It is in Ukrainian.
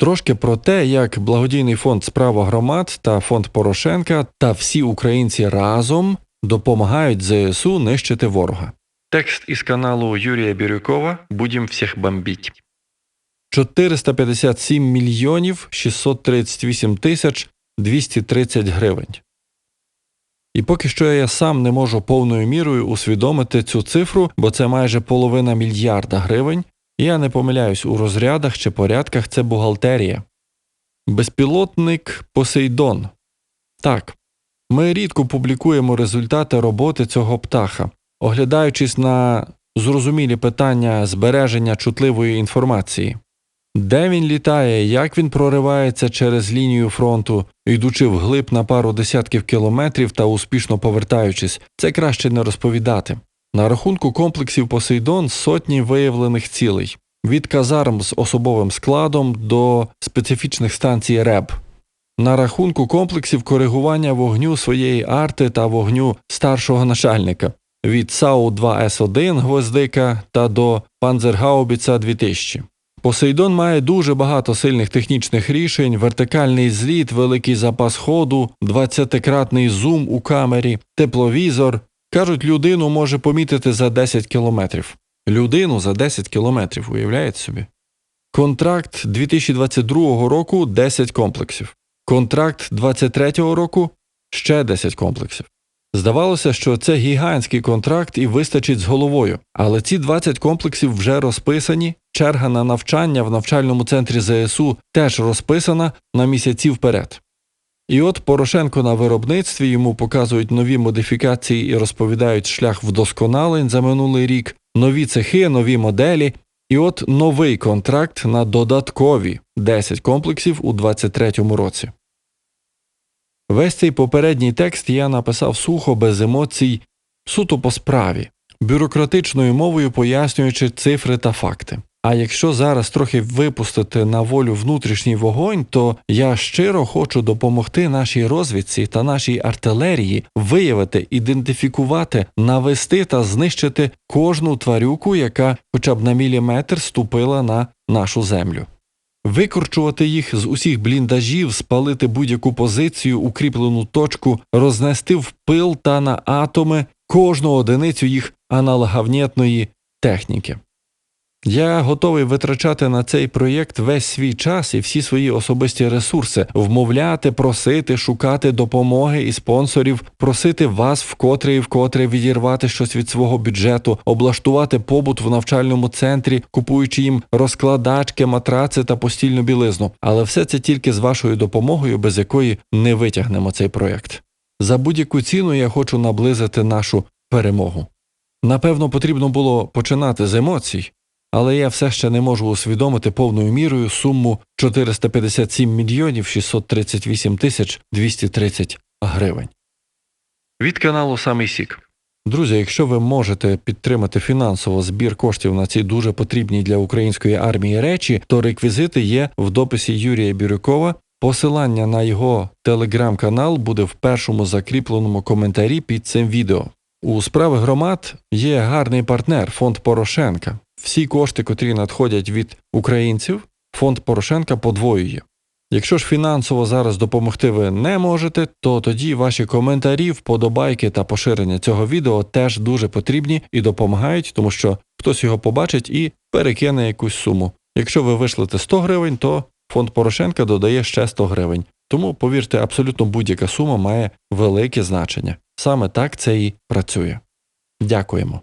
Трошки про те, як благодійний фонд Справа громад та фонд Порошенка та всі українці разом допомагають ЗСУ нищити ворога. Текст із каналу Юрія Бірюкова Будім всіх бомбіть. 457 мільйонів 638 тисяч 230 гривень. І поки що я сам не можу повною мірою усвідомити цю цифру, бо це майже половина мільярда гривень, я не помиляюсь у розрядах чи порядках це бухгалтерія. Безпілотник Посейдон. Так, ми рідко публікуємо результати роботи цього птаха, оглядаючись на зрозумілі питання збереження чутливої інформації. Де він літає, як він проривається через лінію фронту, йдучи вглиб на пару десятків кілометрів та успішно повертаючись, це краще не розповідати. На рахунку комплексів Посейдон сотні виявлених цілей від казарм з особовим складом до специфічних станцій РЕБ. На рахунку комплексів коригування вогню своєї арти та вогню старшого начальника від САУ-2С1 Гвоздика та до Панзергаубіца 2000. Посейдон має дуже багато сильних технічних рішень, вертикальний зліт, великий запас ходу, 20-кратний зум у камері, тепловізор. Кажуть, людину може помітити за 10 кілометрів. Людину за 10 кілометрів, уявляєте собі? Контракт 2022 року 10 комплексів. Контракт 2023 року ще 10 комплексів. Здавалося, що це гігантський контракт і вистачить з головою, але ці 20 комплексів вже розписані, черга на навчання в навчальному центрі ЗСУ теж розписана на місяці вперед. І от Порошенко на виробництві йому показують нові модифікації і розповідають шлях вдосконалень за минулий рік, нові цехи, нові моделі, і от новий контракт на додаткові 10 комплексів у 2023 році. Весь цей попередній текст я написав сухо, без емоцій, суто по справі, бюрократичною мовою пояснюючи цифри та факти. А якщо зараз трохи випустити на волю внутрішній вогонь, то я щиро хочу допомогти нашій розвідці та нашій артилерії виявити, ідентифікувати, навести та знищити кожну тварюку, яка хоча б на міліметр ступила на нашу землю. Викорчувати їх з усіх бліндажів, спалити будь-яку позицію, укріплену точку, рознести в пил та на атоми кожну одиницю їх аналогавнєтної техніки. Я готовий витрачати на цей проєкт весь свій час і всі свої особисті ресурси, вмовляти, просити, шукати допомоги і спонсорів, просити вас вкотре і вкотре відірвати щось від свого бюджету, облаштувати побут в навчальному центрі, купуючи їм розкладачки, матраци та постільну білизну. Але все це тільки з вашою допомогою, без якої не витягнемо цей проєкт. За будь-яку ціну я хочу наблизити нашу перемогу. Напевно, потрібно було починати з емоцій, але я все ще не можу усвідомити повною мірою суму 457 мільйонів 638 тисяч 230 гривень. Від каналу Самий Сік. Друзі, якщо ви можете підтримати фінансово збір коштів на ці дуже потрібні для української армії речі, то реквізити є в дописі Юрія Бірюкова. Посилання на його телеграм-канал буде в першому закріпленому коментарі під цим відео. У справи громад є гарний партнер фонд Порошенка. Всі кошти, котрі надходять від українців, фонд Порошенка подвоює. Якщо ж фінансово зараз допомогти ви не можете, то тоді ваші коментарі, вподобайки та поширення цього відео теж дуже потрібні і допомагають, тому що хтось його побачить і перекине якусь суму. Якщо ви вишлете 100 гривень, то фонд Порошенка додає ще 100 гривень. Тому, повірте, абсолютно будь-яка сума має велике значення. Саме так це і працює. Дякуємо.